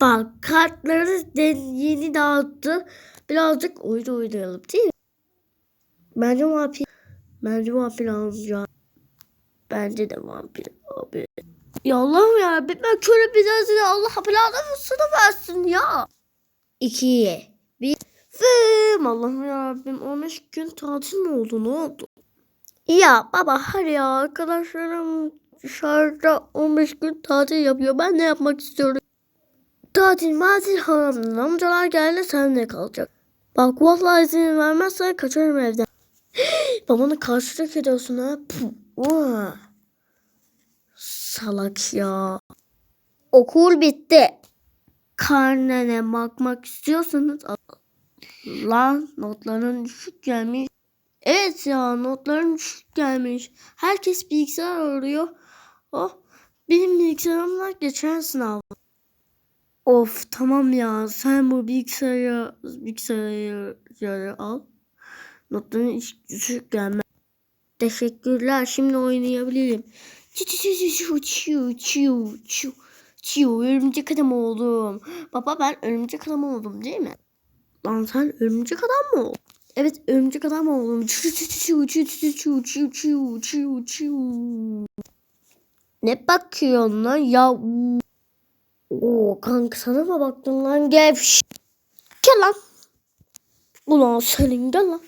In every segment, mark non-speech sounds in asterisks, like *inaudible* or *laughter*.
Bak kartları yeni dağıttı. Birazcık oyun oynayalım değil mi? Bence vampir. Bence vampir alacağım. Bence de vampir abi. Ya Allah'ım ya ben köle daha Allah belanı mısını versin ya. İkiye. Bir. Fım Allah'ım ya Rabbim 15 gün tatil mi oldu ne oldu? Ya baba hadi ya arkadaşlarım dışarıda 15 gün tatil yapıyor. Ben ne yapmak istiyorum? Tatil matil haram. Amcalar geldi sen ne kalacak? Bak vallahi izin vermezsen kaçarım evden. *gasps* Babana karşılık ediyorsun ha. Salak ya. Okul bitti. Karnene bakmak istiyorsanız lan notların düşük gelmiş. Evet ya notların düşük gelmiş. Herkes bilgisayar arıyor. Oh benim bilgisayarımda geçen sınav. Of tamam ya sen bu bilgisayarı bilgisayarı al. Notların hiç düşük gelmez. Teşekkürler şimdi oynayabilirim. Çiu çiu çiu çiu çiu çiu örümcek adam oldum. Baba ben örümcek adam oldum değil mi? Lan sen örümcek adam mı oldun? Evet örümcek adam oldum. Çiu çiu çiu çiu çiu çiu çiu çiu çiu çiu. Ne bakıyorsun lan ya? Kanka sana mı baktın lan gevş. Gel lan. Ulan senin gel lan.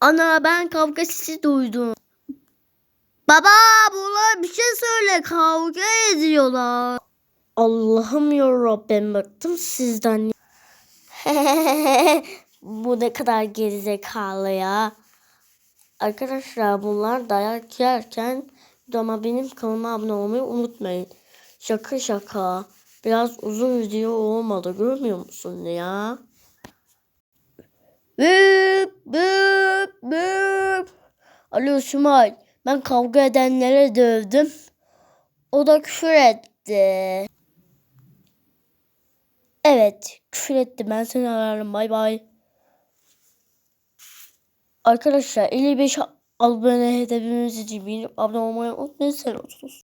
Ana ben kavga sesi duydum. Baba bunlar bir şey söyle kavga ediyorlar. Allah'ım yarabbim bıktım sizden. *laughs* Bu ne kadar gerizekalı ya. Arkadaşlar bunlar dayak yerken ama benim kanalıma abone olmayı unutmayın. Şaka şaka. Biraz uzun video olmadı görmüyor musun ya? Bıp bıp bıp. Alo Şimal. Ben kavga edenlere dövdüm. O da küfür etti. Evet küfür etti. Ben seni ararım. Bay bay. Arkadaşlar 55 abone hedefimiz için abone olmayı unutmayın. Sen olsunuz.